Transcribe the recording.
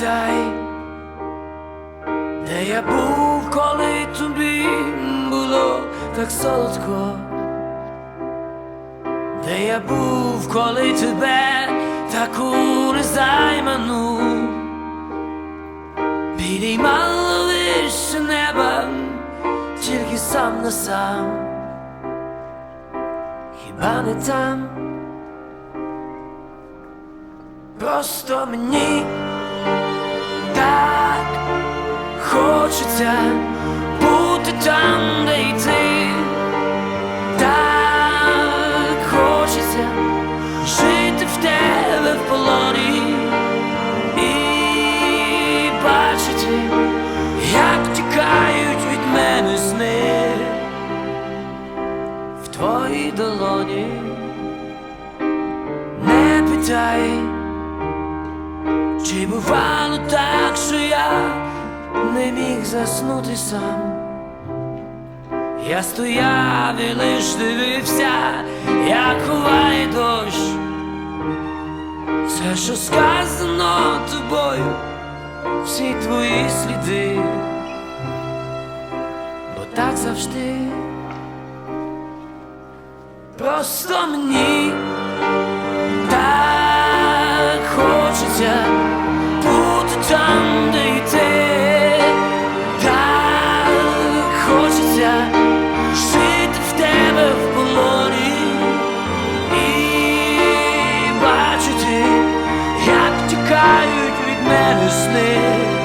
питай, де я був, коли тобі було так солодко, де я був, коли тебе таку незайману підіймало вище неба, тільки сам на сам, хіба не там? Просто мені хочеться бути там, де й ти так хочеться жити в тебе в полоні і бачити, як тікають від мене сни в твоїй долоні. Не питай. Чи бувало так, що я не міг заснути сам? Я стояв і лиш дивився, як ховає дощ. Все, що сказано тобою, всі твої сліди, бо так завжди, просто мені і бачити, як тікають від мене сни